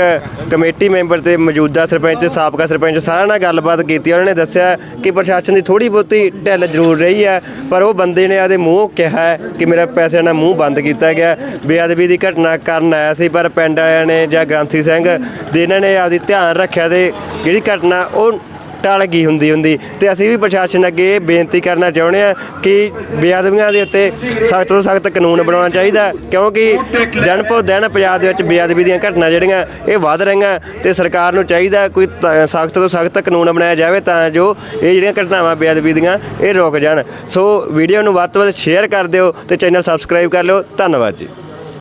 ਕਮੇਟੀ ਮੈਂਬਰ ਤੇ ਮੌਜੂਦਾ ਸਰਪੰਚ ਸਾਬਕਾ ਸਰਪੰਚ ਸਾਰਿਆਂ ਨਾਲ ਗੱਲਬਾਤ ਕੀਤੀ। ਉਹਨਾਂ ਨੇ ਦੱਸਿਆ ਕਿ ਪ੍ਰਸ਼ਾਸਨ ਦੀ ਥੋੜੀ ਬਹੁਤੀ ਢਿੱਲ ਜ਼ਰੂਰ ਰਹੀ ਹੈ ਪਰ ਉਹ ਬੰਦੇ ਨੇ ਆਦੇ ਮੂੰਹ ਕਿਹਾ ਕਿ ਮੇਰਾ ਕਿਸੇ ਨਾਲ ਮੂੰਹ ਬੰਦ ਕੀਤਾ ਗਿਆ। ਬੇਅਦਬੀ ਦੀ ਘਟਨਾ ਕਰਨ ਆਇਆ ਸੀ, ਪਰ ਪਿੰਡ ਵਾਲਿਆਂ ਨੇ ਜਾਂ ਗ੍ਰੰਥੀ ਸਿੰਘ ਦੇ ਇਹਨਾਂ ਨੇ ਆਪਦੀ ਧਿਆਨ ਰੱਖਿਆ ਤੇ ਜਿਹੜੀ ਘਟਨਾ ਉਹ ਟਲ ਗਈ ਹੁੰਦੀ ਹੁੰਦੀ। ਤੇ ਅਸੀਂ ਵੀ ਪ੍ਰਸ਼ਾਸਨ ਅੱਗੇ ਇਹ ਬੇਨਤੀ ਕਰਨਾ ਚਾਹੁੰਦੇ ਆ ਕਿ ਬੇਅਦਬੀਆਂ ਦੇ ਉੱਤੇ ਸਖਤ ਤੋਂ ਸਖਤ ਕਾਨੂੰਨ ਬਣਾਉਣਾ ਚਾਹੀਦਾ ਕਿਉਂਕਿ ਦਿਨ ਪੋ ਦਿਨ ਪੰਜਾਬ ਦੇ ਵਿੱਚ ਬੇਅਦਬੀ ਦੀਆਂ ਘਟਨਾ ਜਿਹੜੀਆਂ, ਇਹ ਵੱਧ ਰਹੀਆਂ ਤੇ ਸਰਕਾਰ ਨੂੰ ਚਾਹੀਦਾ ਕੋਈ ਸਖਤ ਤੋਂ ਸਖਤ ਕਾਨੂੰਨ ਬਣਾਇਆ ਜਾਵੇ ਤਾਂ ਜੋ ਇਹ ਜਿਹੜੀਆਂ ਘਟਨਾਵਾਂ ਬੇਅਦਬੀ ਦੀਆਂ, ਇਹ ਰੁਕ ਜਾਣ। ਸੋ ਵੀਡੀਓ ਨੂੰ ਵੱਧ ਤੋਂ ਵੱਧ ਸ਼ੇਅਰ ਕਰ ਦਿਓ ਤੇ ਚੈਨਲ ਸਬਸਕ੍ਰਾਈਬ ਕਰ ਲਿਓ। ਧੰਨਵਾਦ ਜੀ।